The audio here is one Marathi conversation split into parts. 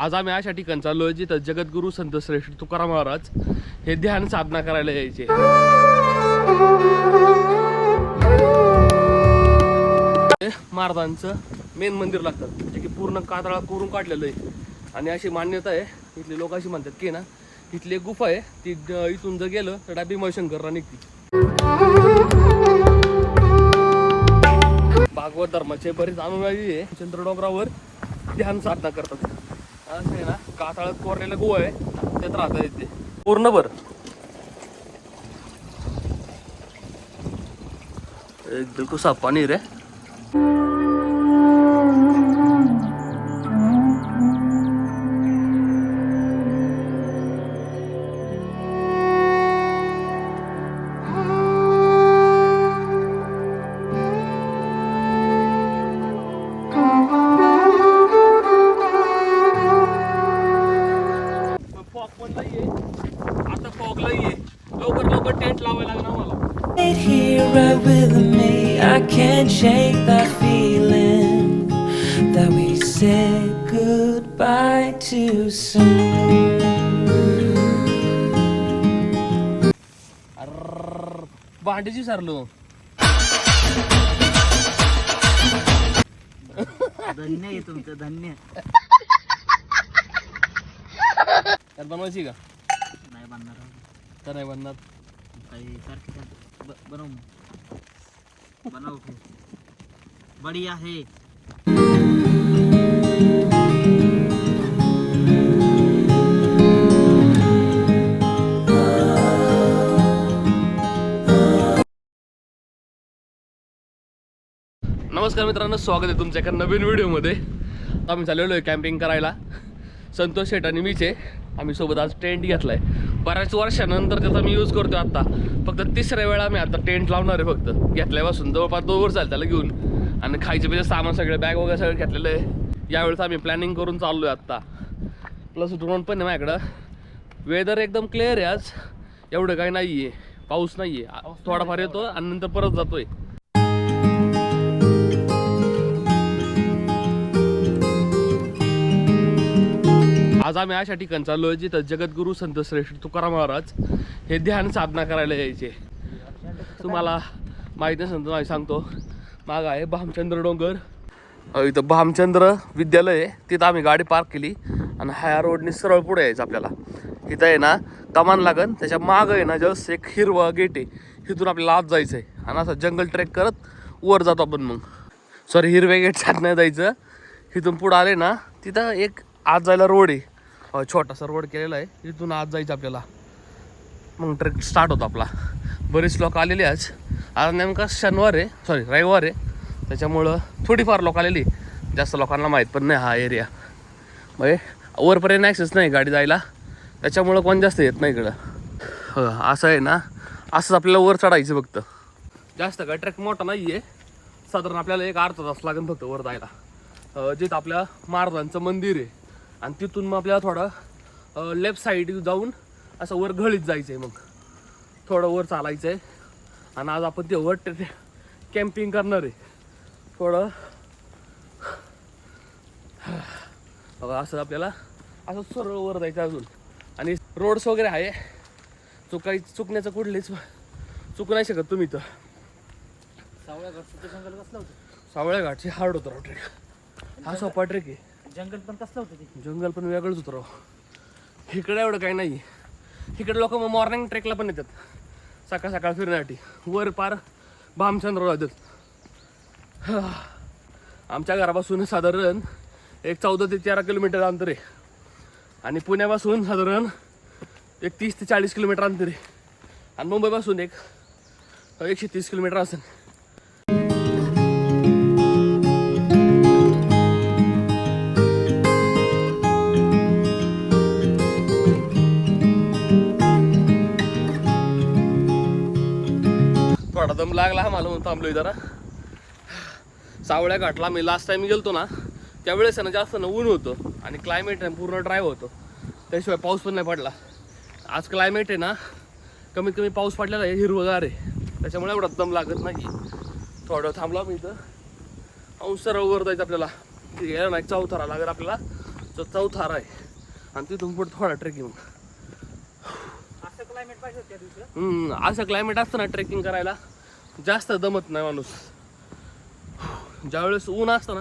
आज आम्ही अशा ठिकाणी आहे जिथं जगद्गुरू संत श्रेष्ठ तुकाराम महाराज हे ध्यान साधना करायला यायचे. महाराजांचं मेन मंदिर लागतं. जे की पूर्ण कातळा कोरून काढलेलं आहे. आणि अशी मान्यता आहे इथले लोक अशी म्हणतात की ना इथली एक गुफा आहे ती ड- इथून जर गेलं तर डाबी मयशंकरला निघते. भागवत धर्माचे बरेच अनुयायी आहे चंद्र डोंगरावर ध्यान साधना करतात. असं आहे ना कातळात कोरलेलं गोळ आहे त्यात राहता येते पूर्ण भर एक बिलकुल साफ पाणी रे. भांडीची सरलो. धन्य आहे तुमचं धन्य. तर बनवायची का? नाही बांधणार आहोत. तर नाही बनणार. काही सारखे सारखे. ब- बनव मग. बनव फिर बढिया है नमस्कार मित्रांनो स्वागत आहे तुमच्या एका नवीन व्हिडिओमध्ये. आम्ही चाललेलो आहे कॅम्पिंग करायला. संतोष शेट आणि मीच आहे आम्ही सोबत आज टेंट घेतला आहे बऱ्याच वर्षानंतर त्याचा मी यूज करतो आत्ता फक्त तिसऱ्या वेळा आम्ही आता टेंट लावणार आहे फक्त. घेतल्यापासून जवळपास दोन वर्ष झालं त्याला घेऊन. आणि खायचे पिजे सामान सगळं बॅग वगैरे सगळं घेतलेलं आहे. यावेळेस आम्ही प्लॅनिंग करून चाललो आहे आत्ता प्लस ड्रोन पण आहे माझ्याकडं. वेदर एकदम क्लिअर आहे आज. एवढं काही नाही आहे पाऊस नाही आहे थोडाफार येतो आणि नंतर परत जातो आहे आज आम्ही अशा ठिकाण चाललो आहे जिथं जगद्गुरू संत श्रेष्ठ तुकाराम महाराज हे ध्यान साधना करायला यायचे. तुम्हाला माहिती नसेल तर सांगतो. माग आहे भामचंद्र डोंगर. इथं भामचंद्र विद्यालय आहे. तिथं आम्ही गाडी पार्क केली आणि ह्या रोडने सरळ पुढे यायचं आपल्याला. इथं आहे ना कमान लागन. त्याच्या मागं आहे ना जस्ट एक हिरवा गेट आहे. इथून आपल्याला आत जायचं आहे आणि असं जंगल ट्रेक करत वर जातो आपण मग. सॉरी हिरव्या गेट साथ नाही जायचं. इथून पुढं आले ना तिथं एक आत जायला रोड आहे. छोटासा रोड केलेला आहे. इथून आज जायचं आपल्याला. मग ट्रेक स्टार्ट होतो आपला. बरेच लोक आलेले आज. आज नेमका शनिवार आहे. सॉरी रविवार आहे. त्याच्यामुळं थोडीफार लोक आलेली. जास्त लोकांना माहीत पण नाही हा एरिया म्हणजे वरपर्यंत ॲक्सेस नाही गाडी जायला. त्याच्यामुळं कोण जास्त येत नाही इकडं. हो असं आहे ना. असंच आपल्याला वर चढायचं फक्त. जास्त काय ट्रॅक मोठा नाही आहे साधारण आपल्याला एक अर्धा तास लागेल फक्त वर जायला. जिथं आपल्या महाराजांचं मंदिर आहे. आणि तिथून मग आपल्याला थोडं लेफ्ट साईड जाऊन असं वर घळीत जायचं आहे मग. थोडं वर चालायचं आहे आणि आज आपण ते वर कॅम्पिंग करणार आहे. थोडं बघा असं आपल्याला असं सरळ वर जायचं अजून. आणि रोड्स वगैरे आहे. चुकाय चुकण्याचं कुठलीच चुकू नाही शकत तुम्ही तर. सावळ्या होतं? सावळ्या घाटची हार्ड होतं राव ट्रेक हा सोपा ट्रेक आहे. जंगल पण कसलं होतं ते? जंगल पण वेगळंच होतं राव. इकडे एवढं काही नाही. इकडे लोक मग मॉर्निंग ट्रेकला पण येतात. सकाळ सकाळ फिरण्यासाठी. वर पार भामचंद्र येतात. आमच्या घरापासून साधारण एक चौदा ते तेरा किलोमीटर अंतर आहे. आणि पुण्यापासून साधारण एक तीस ते चाळीस किलोमीटर अंतर आहे. आणि मुंबईपासून एक एकशे तीस किलोमीटर असेल. दम लागला आम्हाला म्हणून थांबलोय जरा. सावळ्या घाटला मी लास्ट टाइम गेलतो ना त्यावेळेस ना जास्त ना ऊन होतं आणि क्लायमेट पूर्ण ड्राय होतं. त्याशिवाय पाऊस पण नाही पडला. आज क्लायमेट आहे ना कमीत कमी पाऊस पडलेला आहे हिरवगार आहे. त्याच्यामुळे एवढा दम लागत नाही. थोडं थांबला मी इथं. अंश वर जायचं आपल्याला. गेलं ना एक चौथरा लागेल आपल्याला. तो चौथारा आहे. आणि तिथून पुढे थोडा ट्रेकिंग असं क्लायमेट पाहिजे असं क्लायमेट असतं ना ट्रेकिंग करायला. जास्त दमत नाही माणूस. ज्यावेळेस ऊन असतं ना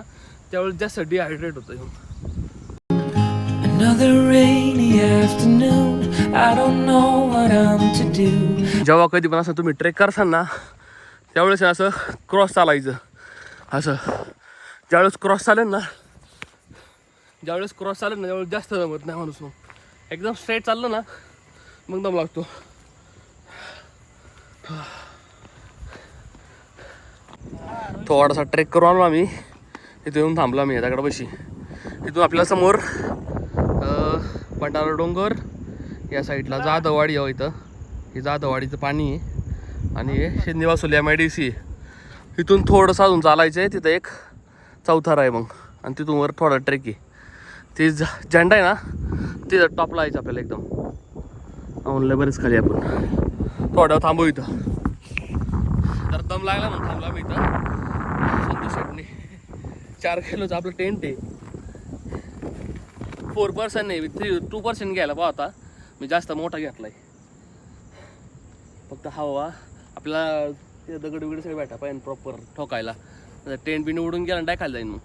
त्यावेळेस जास्त डिहायड्रेट होतं. जेव्हा कधी पण असं तुम्ही ट्रेक करसाल ना त्यावेळेस असं क्रॉस चालायचं. असं. ज्यावेळेस क्रॉस चालेल ना ज्यावेळेस क्रॉस चालेल ना त्यावेळेस जास्त जमत नाही माणूस मग. एकदम स्ट्रेट चाललं ना मग दम लागतो. थोडासा ट्रेक करून आलो आम्ही. इथं येऊन थांबलो आम्ही दगडापाशी इथून आपल्यासमोर अं, डोंगर या साईडला जाधववाडी आहे हो इथं. हे जाधववाडीचं पाणी आहे. आणि हे श्रीनिवासोली एम आय डी सी आहे. इथून थोडंसं अजून चालायचं आहे. तिथं एक चौथारा आहे मग. आणि तिथून वर थोडा ट्रेक आहे. ते झेंडा आहे ना? तिथं टॉपला यायचं आपल्याला एकदम. म्हणलं बरेच खाली आपण. थोडं थांबू इथं. तर दम लागला म्हणून थांबला मी इथं. संतोष शेटने. चार किलोचं आपलं टेंट आहे. फोर पर्सन नाही थ्री टू पर्सेंट घ्यायला पाहता मी जास्त मोठा घेतलाय. फक्त हवा. आपला ते दगड बिगड सगळे भेटा पाहिजे प्रॉपर ठोकायला. टेंट बिन उडून गेला आणि खायला जाईन मग.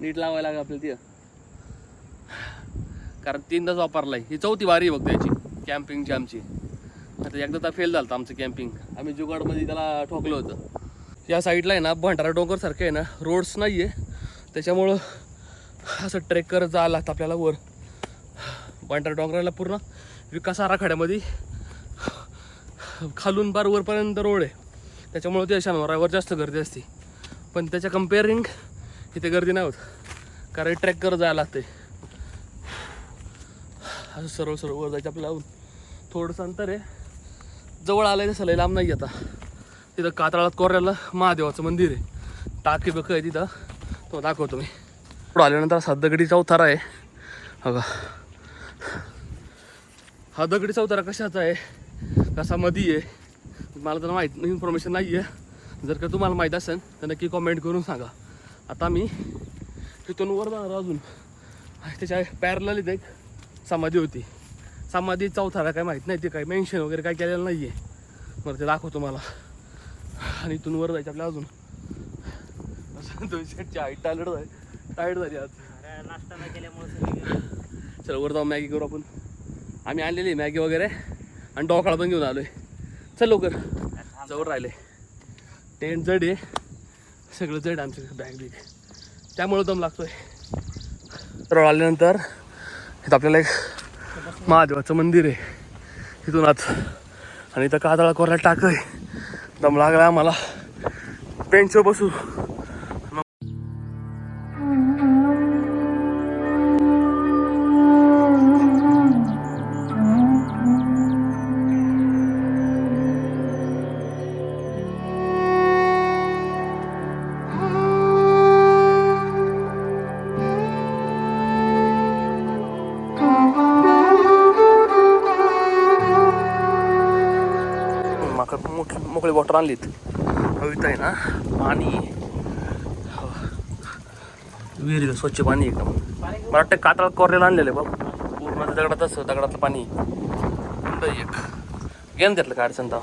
नीट लावायला लागेल आपल्याला तिथं. कारण तीनदाच वापरलाय. ही चौथी वारी आहे बघ त्याची. कॅम्पिंगची आमची. आता एकदा फेल झालं आमचं कॅम्पिंग आम्ही जुगाडमध्ये त्याला ठोकलं होतं. या साईडला आहे ना भंडारा डोंगरसारखं आहे ना रोड्स नाही आहे त्याच्यामुळं असं ट्रेक करत जायला लागतं आपल्याला वर. भंडारा डोंगराला पूर्ण विकास आराखड्यामध्ये खालून बार वरपर्यंत रोड आहे. त्याच्यामुळं ते शनिवारावर जास्त गर्दी असते. पण त्याच्या कम्पेअरिंग इथे गर्दी नाही होत. कारण ट्रेक करत जायला लागते असं सरळ सरळ वर जायचं आपल्याला. थोडंसं अंतर आहे. जवळ आलं तसं लय लांब नाही आता. तिथं कातळात कोऱ्याला महादेवाचं मंदिर आहे. टाकी बक आहे तिथं. तो दाखवतो मी. पुढं आल्यानंतर असा दगडी चौथारा आहे. बघा. हा दगडी चौथारा कशाचा आहे? कसा मधी आहे? मला तर माहीत इन्फॉर्मेशन नाही आहे जर का तुम्हाला माहीत असेल तर नक्की कॉमेंट करून सांगा. आता मी तिथून वर जाणार अजून. त्याच्या पॅरल इथे एक समाधी होती. समाधी चौथारा काय माहीत नाही ते काय मेन्शन वगैरे काय केलेलं नाही आहे बरं ते दाखवतो मला. आणि इथून वर जायचं आपल्या अजून. हाईट टायलड आहे टायर्ड झाली. आज. सगळी चल वर जाऊन मॅगी करू आपण. आम्ही आणलेली मॅगी वगैरे. आणि डोकाळा पण घेऊन आलोय. चल लवकर. जवळ राहिले. टेंट जड आहे. सगळं जड आहे आमचं बॅग बिग त्यामुळं दम लागतोय. तर आल्यानंतर इथं आपल्याला एक महादेवाचं मंदिर आहे. इथून आत. आणि इथं कातळा कोरला टाक आहे. दम लागला आम्हाला. बेंचवर बसू. आणलीत हवीत आहे ना पाणी. हो. विहिरीचं स्वच्छ पाणी एकदम. मला वाटतं कातळात कोरलेलं आणलेलं आहे बघ. पूर्ण दगडात असं दगडातलं पाणी. एक. गेम घेतलं का काय अडचण तर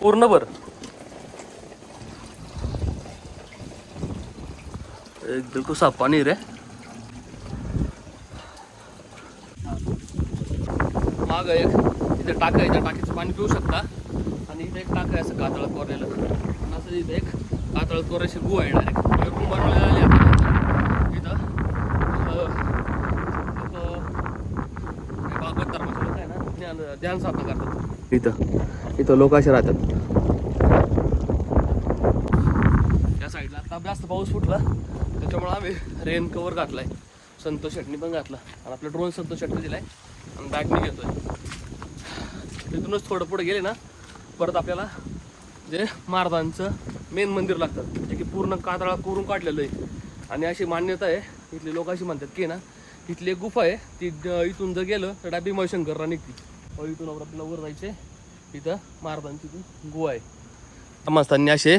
पूर्ण बर एक बिलकुल साफ पाणी रे. माग एक. इथे टाका आहे त्या टाकीचं पाणी पिऊ शकता. एक टाका आहे असं कातळात कोरलेलं आणि असं इथे एक कातळात कोरायची गु आहे. डायरेक्ट कुंभारवाला आली आपल्याला इथं भागवत धर्माचे आहे ना. ध्यान ध्यान साधना करतात. इथं इथं लोक असे राहतात. या साईडला आता जास्त पाऊस फुटला. त्याच्यामुळे आम्ही रेन कवर घातलाय. संतोष शेटणी पण घातला. आणि आपला ड्रोन संतोष शेटणी दिलाय. आणि बॅग मी घेतोय. तिथूनच थोडं पुढे गेले ना परत आपल्याला जे महाराजांचं मेन मंदिर लागतं जे की पूर्ण कातळा कोरून काढलेलं आहे. आणि अशी मान्यता आहे इथले लोक अशी म्हणतात की ना इथली एक गुफा आहे ती इथून जर गेलं तर डाबी भीमाशंकरला निघते. इथून आपल्याला वर जायचे इथं महाराजांची इथून गुहा आहे. समाजस्थांनी असे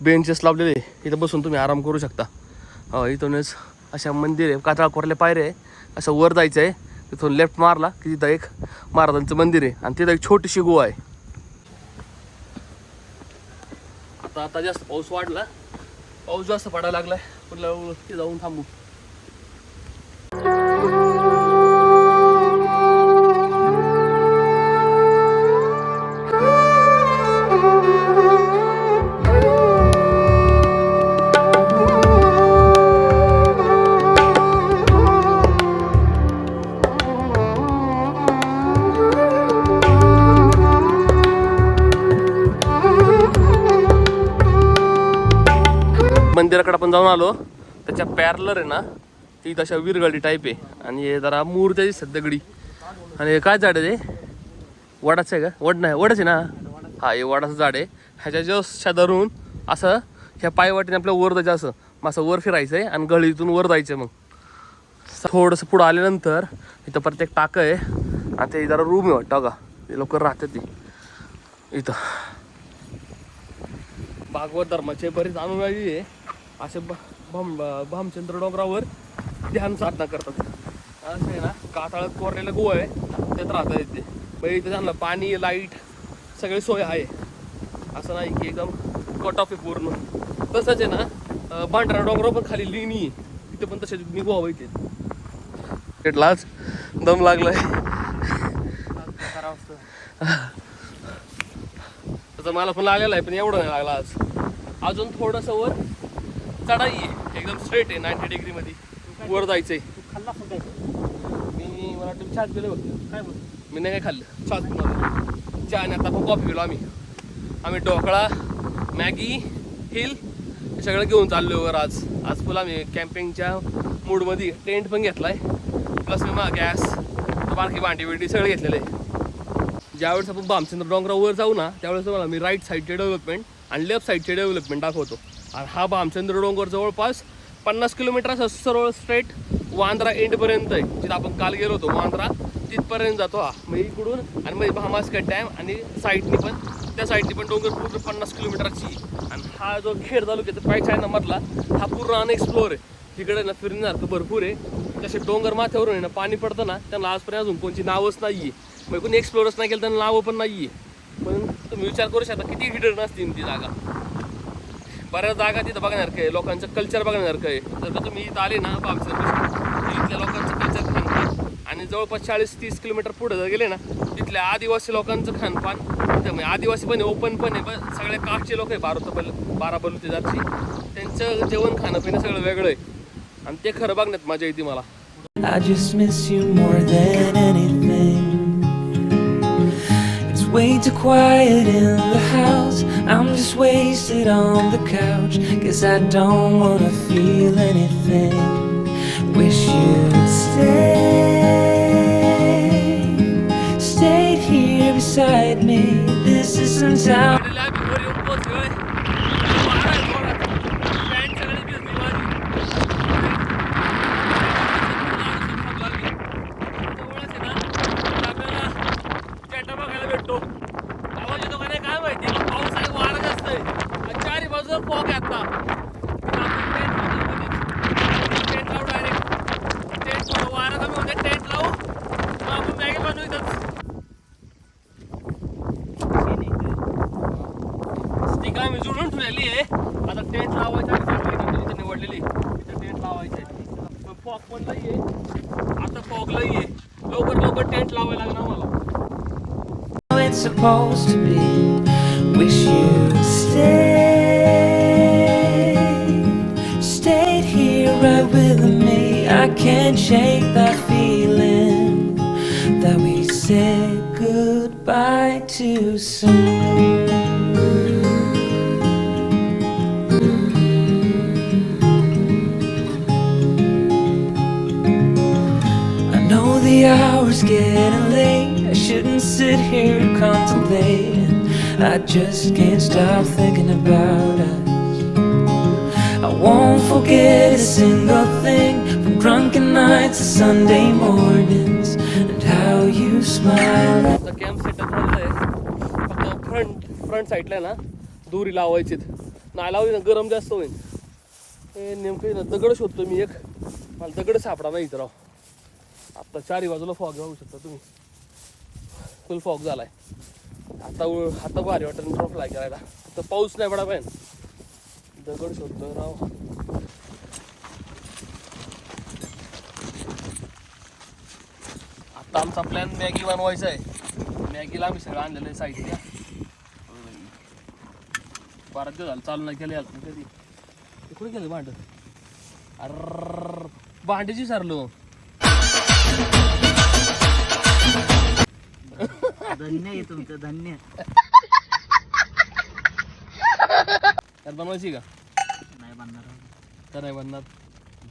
बेंचेस लावलेले इथं बसून तुम्ही आराम करू शकता. हो इथूनच अशा मंदिर आहे कातळा कोरले पायरे आहे. असं वर जायचं आहे तिथून लेफ्ट मारला की तिथं एक महाराजांचं मंदिर आहे. आणि तिथं एक छोटीशी गुहा आहे. आता आता जास्त पाऊस वाढला. पाऊस जास्त पडायला लागलाय. म्हटलं जाऊन थांबू. आपण जाऊन आलो. त्याच्या पॅरलर आहे ना ती तशा विरगळी टाईप आहे. आणि हे जरा मूर्त्याची सध्यागडी आणि हे काय झाड आहे ते? वडाचं आहे का? वड नाही वडच आहे ना? हा हे वडाचं झाड आहे. ह्याच्या जसच्या धरून असं ह्या पायवाटीने आपल्या वर जायचं असं. मग असं वर फिरायचं आहे आणि गळीतून वर जायचं मग. थोडंसं पुढं आल्यानंतर इथं प्रत्येक टाकं आहे. आणि ते जरा रूम आहे वाटतं का ते लवकर राहतात ती. इथं. भागवत धर्माचे बरेच अनुयायी आहे. असे भाम भामचंद्र डोंगरावर ध्यान साधना करतात. असं आहे ना कातळात कोरलेलं गोवा आहे. त्यात राहता येते. मग इथं त्यांना पाणी लाइट सगळी सोय आहे. असं नाही की एकदम कट ऑफ आहे पूर्ण. तसंच आहे ना भांडरा डोंगरावर पण खाली लिहिणी आहे. तिथे पण तसे मी गोवा येते भेटलाच दम लागलाय. तसं मला पण लागलेला आहे पण एवढं नाही लागला आज. अजून थोडंसं वर चढाई आहे. एकदम स्ट्रेट आहे नाईन्टी डिग्रीमध्ये वर खाल्ला पण काय? मी मला वाटतं पिलं काय बोल मी नाही काय खाल्लं? चहाच पिणार चहा आणि आता आपण कॉफी पिलो आम्ही. आम्ही ढोकळा मॅगी हिल हे सगळं घेऊन चाललो वर आज. आज फुल आम्ही कॅम्पिंगच्या मूडमध्ये टेंट पण घेतलाय. प्लस मी मा गॅस बारकी भांडी बिंडी सगळं घेतलेलं आहे. ज्यावेळेस आपण भामचंद्र डोंगरावर जाऊ ना त्यावेळेस तुम्हाला मी राईट साईडचे डेव्हलपमेंट आणि लेफ्ट साईडचे डेव्हलपमेंट दाखवतो. आणि हा भामचंद्र डोंगर जवळपास पन्नास किलोमीटर असं सरळ स्ट्रेट वांद्रा एंडपर्यंत आहे. जिथं आपण काल गेलो होतो वांद्रा. तिथपर्यंत जातो हा. मग इकडून आणि मग भामास्कट डॅम आणि साईडनी पण त्या साईडनी पण डोंगर पूर्ण पन्नास किलोमीटरची. आणि हा जो खेड तालुक्याचा पायचा आहे ना मधला हा पूर्ण अनएक्सप्लोअर आहे. तिकडे ना फिरण्यासारखं भरपूर आहे. जसे डोंगर माथ्यावरून आहे ना पाणी पडतं ना त्यांना आजपर्यंत अजून कोणची नावच नाही आहे मग कोणी एक्सप्लोरच नाही केलं त्यांना नावं पण नाही आहे पण तुम्ही विचार करू शकता किती हिडन असतील ती जागा. बऱ्याच जागा तिथं बघण्यासारखं आहे लोकांचं कल्चर बघण्यासारखं आहे जर का तुम्ही इथं आले ना बाबसर इथल्या लोकांचं कल्चर खानपान. आणि जवळपास चाळीस तीस किलोमीटर पुढे जर गेले ना तिथल्या आदिवासी लोकांचं खानपान. म्हणजे आदिवासी पण आहे ओपन पण आहे पण सगळे काठचे लोक आहे बारा बल बारा बलुते जातची. त्यांचं जेवण खाणं पिणं सगळं वेगळं आहे. आणि ते खरं बघण्यात मजा येते मला. Way too quiet in the house. I'm just wasted on the couch. Guess I don't wanna feel anything. Wish you'd stay. Stayed here beside me. This isn't how. आहे फॉग पण नाही आहे आता फॉग नाही आहे लवकर लवकर टेंट लावायला लागणार मला how it's supposed to be. Wish you'd stay. Stayed here right with me. I can't shake that feeling that we said goodbye too soon. Getting late. I shouldn't sit here contemplating. I just can't stop thinking about us. I won't forget a single thing from drunken nights to Sunday mornings and how you smile. आता कॅम्प सेटअप झालेलं आहे फक्त फ्रंट फ्रंट साईडला आहे ना दोरी लावायची नाही लावली ना गरम जास्त होईल हे नेमकं ना दगड शोधतो मी एक मला दगड सापडा नाही इथं राव आता चारी बाजूला फॉग घेऊ शकता तुम्ही. फुल फॉग झालाय. आता आता भारी वाटत ड्रॉप फ्लाय करायला. फक्त पाऊस नाही पडा पाहिजे दगड शोधतो राव. आता आमचा प्लॅन मॅगी बनवायचा आहे. मॅगीला आम्ही सगळं आणलेलं आहे साहित्य बराच दिवस झालं चालू नाही केलं कधी? कुठे गेलं भांड? अर भांडीची सरलो धन्य आहे तुमचं धन्य. त्यात बनवायची का? नाही बांधणार का नाही बनणार?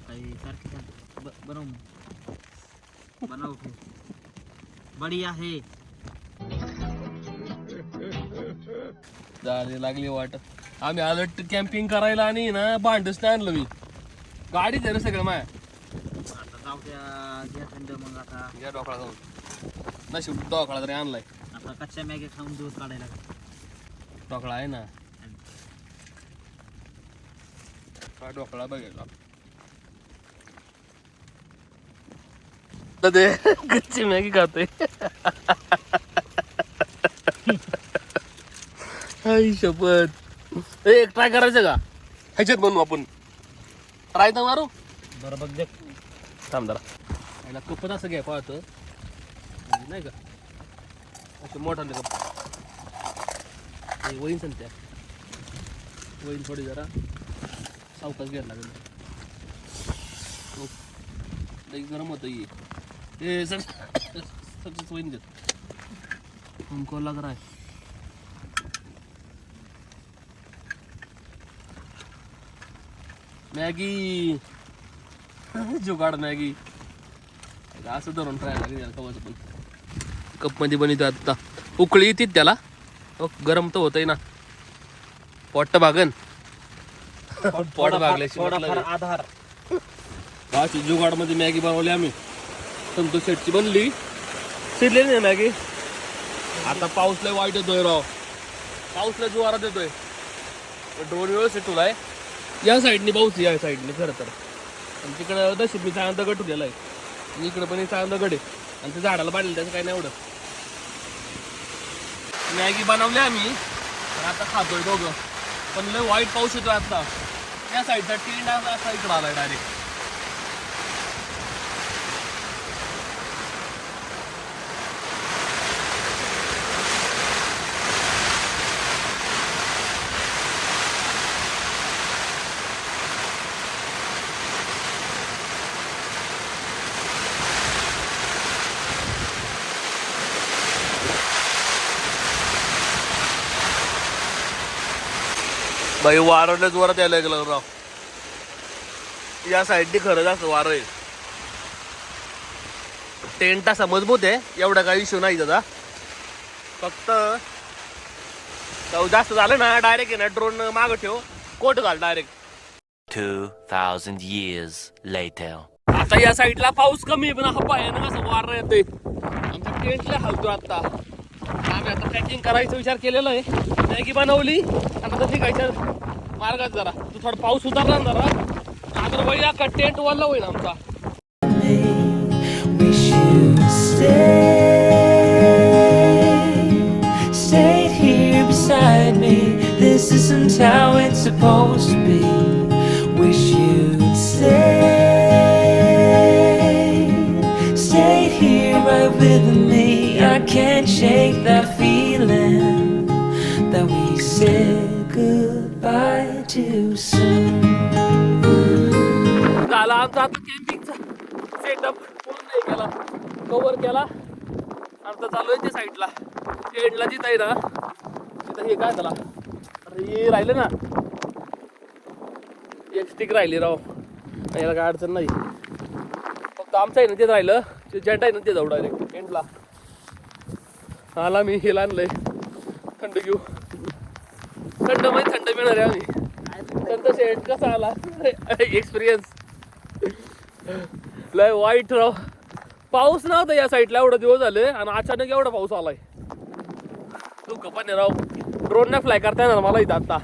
काही सारखी सारखी. ब- बनव मग. बनव फिर बढिया है झाले लागली वाट. आम्ही आलो कॅम्पिंग करायला आणि ना भांडच नाही आणलं मी. गाडीच आहे रे सगळं माय. आता जाऊ त्या घ्या थंड मग आता. या डोकळा जाऊन. नशीब डोकळा तरी आणलाय. कच्च्या मॅगी खाऊन दिवस काढायला डोकळा आहे ना? हा डोकळा बघायला ते कच्ची मॅगी खातोय. आई शपथ. ए ट्राय करायचं का? ह्याच्यात बनवू आपण. ट्राय तर मारू. बरं बघ थांब जरा. याला कपत असं घ्या पाहतं. नाही का? असं मोठा हे वहीन संत्या वहीन थोडी जरा सावकाश घ्यायला लागेल. लई गरम होतं ये हे सर सगळंच वहीन घेत हमको लग रहा है मॅगी. जुगाड मॅगी. असं धरून ट्राय लागेल याला कवाचं पण. कपमध्ये बनवतो आता उकळी येते त्याला. हो गरम तर होतंय ना. पोट्ट भागन. पोट. आधार. अशी जुगाडमध्ये मॅगी बनवली आम्ही. संतोष शेटची बनली. शिरलेली नाही मॅगी. आता पाऊस लय वाईट येतोय राव. पाऊस लय जोरात येतोय. ड्रोन व्यवस्थित तुलाय या साईडने पाऊस आहे, या साईडने खरं तर. आणि तिकडं दशीत मी चांगला दगड ठेवलेला आहे. आणि इकडं पण चांगला दगड आहे. आणि ते झाडाला बांधलं त्याचं काही नाही एवढं. मॅगी बनवली आम्ही. पण आता खातोय दोघं. पण लय वाईट पाऊस येतोय आता. या साईडचा टेंड असा इकडं आलाय डायरेक्ट बाई वारं जोरात यायला लागलं राव. या साईडने खरं जास्त वारं आहे. टेंट असा मजबूत आहे एवढा काही इश्यू नाही त्याचा फक्त जास्त झालं ना डायरेक्ट आहे ना ड्रोन मागं ठेव कोट घाल डायरेक्ट 2,000 years later. आता या साईडला पाऊस कमी आहे पण हा भयानक असं वारं येते आमच्या टेंटला हलतो आता. आम्ही आता पॅकिंग करायचा विचार केलेला आहे मॅगी बनवली आणि आता निघायच्या मार्गात जरा तू थोडा पाऊस उतरला ना जरा आता वळी अख्खा टेंट वल्ला होईल आमचा Wish you'd stay, stayed here beside me. This isn't how it's supposed to be. Wish you'd stay, stayed here right with me. I can't shake that feeling that we said goodbye too soon. झाला आमचा आता कॅम्पिंगचा सेटअप पूर्ण नाही केला कवर केला. आता चालू आहे ते साईडला एंडला जिथं आहे ना तिथं हे काय झाला? अरे हे राहिलं ना. एक स्टिक राहिली राव. याला काय अडचण नाही. फक्त आमचं आहे ना ते राहिलं. ते जंट आहे ना ते जाऊ डायरेक्ट एंडला आला मी हे आणलंय. थंड घेऊ. थंड म्हणजे थंड मिळणार आहे आम्ही. थंड कसा आला? एक्सपिरियन्स लय वाईट राव. पाऊस नव्हता या साईडला एवढं दिवस झाले आणि अचानक एवढा पाऊस आलाय. तू कपाने राव. ड्रोन नाही फ्लाय करता येणार मला इथं आता.